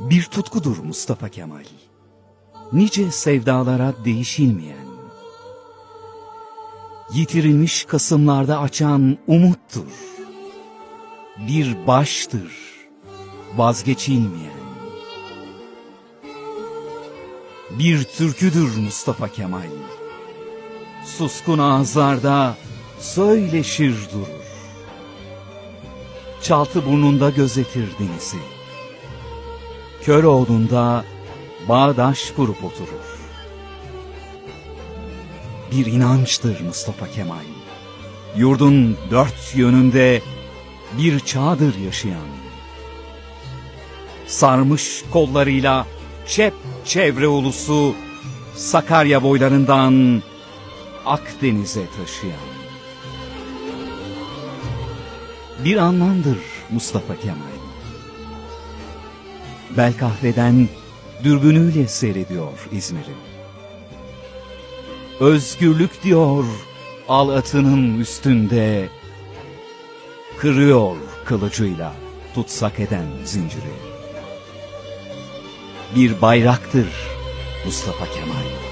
Bir tutkudur Mustafa Kemal. Nice sevdalara değişilmeyen. Yitirilmiş kasımlarda açan umuttur. Bir baştır, vazgeçilmeyen. Bir türküdür Mustafa Kemal. Suskun ağızlarda söyleşir durur. Çaltı burnunda gözetir denizi. Köroğlu'nda bağdaş kurup oturur. Bir inançtır Mustafa Kemal. Yurdun dört yönünde bir çağdır yaşayan. Sarmış kollarıyla çep çevre ulusu Sakarya boylarından Akdeniz'e taşıyan. Bir anlamdır Mustafa Kemal. Belkahve'den dürbünüyle seyrediyor İzmir'i. Özgürlük diyor al atının üstünde, kırıyor kılıcıyla tutsak eden zinciri. Bir bayraktır Mustafa Kemal.